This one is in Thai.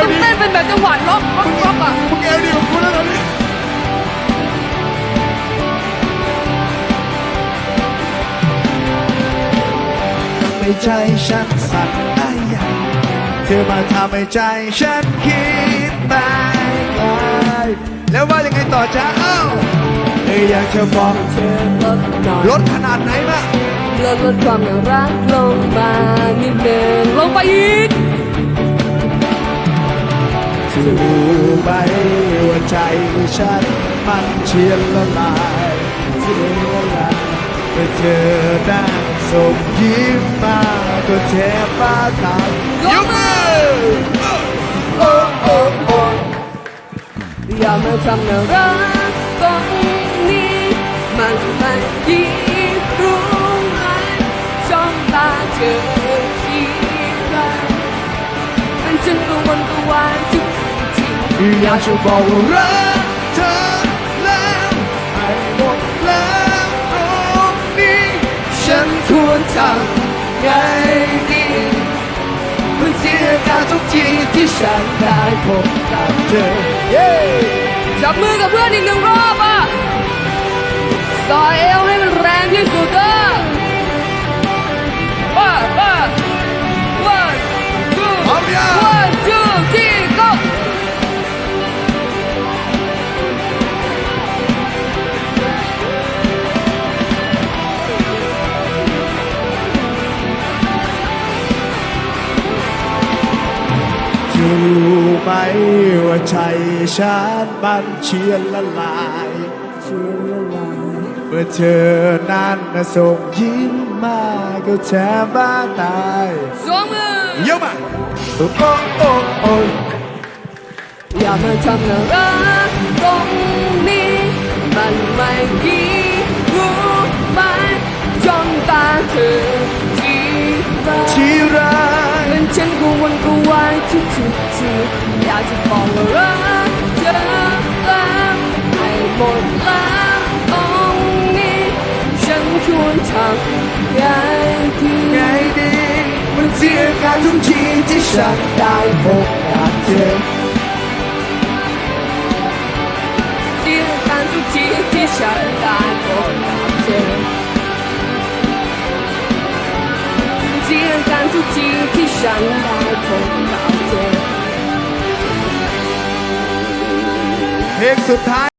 ต้องเต้นเป็นแบบจังหวะล็อกล็อกล็อกอะมึงเอวดีกว่ากูแล้วตอนนี้ไม่ใจฉันสั่นอะไรเธอมาทำให้ใจฉันคิดไปไกลแล้วว่ายังไงต่อจ้าเอ้าเธออยากจะบอกเธอลดหน่อยลดขนาดไหนมาลดลดความน่ารักลงมานิดนึงลงไปอีก รู้ไหมว่าใจฉันมันเชียนละลายเชียนละลายเมื่อเธอได้ส่งยิ้มมาก็แทบฟ้าตายยกมือโอ้โอ้โอ้อย่ามาทำน่ารักต อยากจะบอกว่ารักเธอแล้วให้หมดแล้วตรงนี้ฉันควรทำไงดีมันเสียการทุกทีที่ฉันได้พบกับเธอเย้จับมือกับเพื่อนอีกหนึ่งรอบอะต่อเอว รู้ไหมว่าใจฉันมันเชียนละลายเชื่อละลายเมื่อเธอนั้นน่ะส่งยิ้มมาก็แทบบ้าตายสองมือเยอะมากโอ้โอ้โอ้โอ้อย่ามาทำน่ารักตรงนี้มันไม่ดี ฉันกูวนกูวายทุกทุกทีอยากจะบอกว่ารักเธอแล้วให้หมดแล้วตรงนี้ ฉันควรทำไงดีไงดีมันเสียการทุกทีที่ฉันได้พบกับเธอเสียการทุกทีที่ฉันได้พบกับเธอ ทุกทีที่ฉันได้พบกับเธอเพลงสุดท้าย